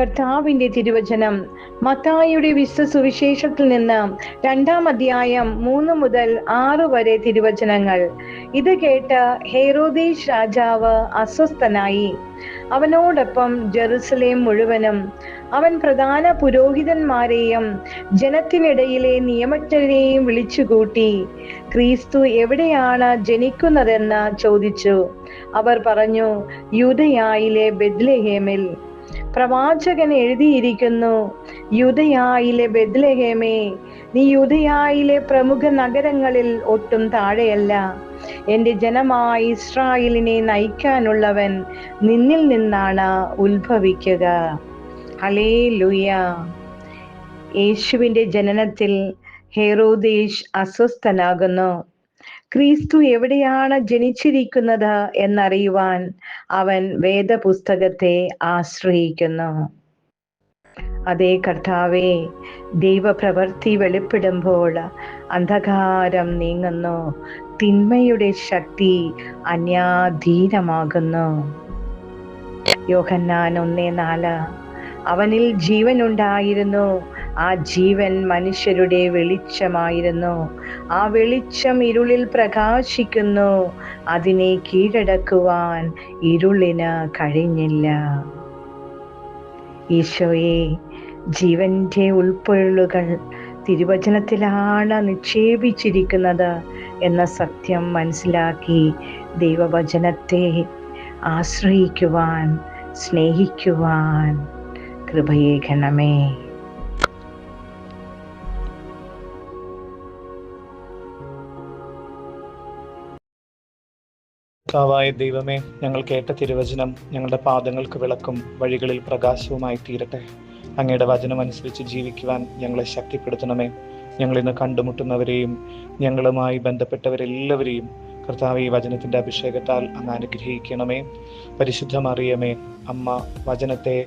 കർത്താവിന്റെ തിരുവചനം. മത്തായിയുടെ വിശ്വ സുവിശേഷത്തിൽ നിന്ന് രണ്ടാം അധ്യായം മൂന്ന് മുതൽ ആറ് വരെ തിരുവചനങ്ങൾ. ഇത് കേട്ട് ഹേറോദേശ് രാജാവ് അസ്വസ്ഥനായി. അവനോടൊപ്പം ജെറുസലേം മുഴുവനും അവൻ പ്രധാന പുരോഹിതന്മാരെയും ജനത്തിനിടയിലെ നിയമജ്ഞരെയും വിളിച്ചുകൂട്ടി ക്രീസ്തു എവിടെയാണ് ജനിക്കുന്നതെന്ന് ചോദിച്ചു. അവർ പറഞ്ഞു യൂതയായിലെ ബെദ്ലഹേമിൽ പ്രവാചകൻ എഴുതിയിരിക്കുന്നു യുദയായിലെ ബെദ്ലഹേമേ നീ യുദയായിലെ പ്രമുഖ നഗരങ്ങളിൽ ഒട്ടും താഴെയല്ല. എന്റെ ജനമായി ഇസ്രായേലിനെ നയിക്കാനുള്ളവൻ നിന്നിൽ നിന്നാണ് ഉത്ഭവിക്കുക. ഹലേ ലുയ യേശുവിന്റെ ജനനത്തിൽ ഹെറോദേശ് അസ്വസ്ഥനാകുന്നു. ക്രിസ്തു എവിടെയാണ് ജനിച്ചിരിക്കുന്നത് എന്നറിയുവാൻ അവൻ വേദപുസ്തകത്തെ ആശ്രയിക്കുന്നു. അതേ കർത്താവെ ദൈവപ്രവൃത്തി വെളിപ്പെടുമ്പോൾ അന്ധകാരം നീങ്ങുന്നു തിന്മയുടെ ശക്തി അന്യാധീനമാകുന്നു. യോഹന്നാൻ ഒന്നേ നാല് അവനിൽ ജീവനുണ്ടായിരുന്നു ആ ജീവൻ മനുഷ്യരുടെ വെളിച്ചമായിരുന്നു. ആ വെളിച്ചം ഇരുളിൽ പ്രകാശിക്കുന്നു. അതിനെ കീഴടക്കുവാൻ ഇരുളിന് കഴിഞ്ഞില്ല. ഈശോയെ ജീവന്റെ ഉൾപ്പൊരുളുകൾ തിരുവചനത്തിലാണ് നിക്ഷേപിച്ചിരിക്കുന്നത് എന്ന സത്യം മനസ്സിലാക്കി ദൈവവചനത്തെ ആശ്രയിക്കുവാൻ സ്നേഹിക്കുവാൻ കൃപയേകണമേ. കർത്താവായ ദൈവമേ ഞങ്ങൾ കേട്ട തിരുവചനം ഞങ്ങളുടെ പാദങ്ങൾക്ക് വിളക്കും വഴികളിൽ പ്രകാശവുമായി തീരട്ടെ. അങ്ങയുടെ വചനം അനുസരിച്ച് ജീവിക്കുവാൻ ഞങ്ങളെ ശക്തിപ്പെടുത്തണമേ. ഞങ്ങൾ ഇന്ന് കണ്ടുമുട്ടുന്നവരെയും ഞങ്ങളുമായി ബന്ധപ്പെട്ടവരെല്ലാവരെയും കർത്താവ് ഈ വചനത്തിന്റെ അഭിഷേകത്താൽ അങ്ങ് അനുഗ്രഹിക്കണമേ. പരിശുദ്ധമറിയമേ അമ്മ വചനത്തെ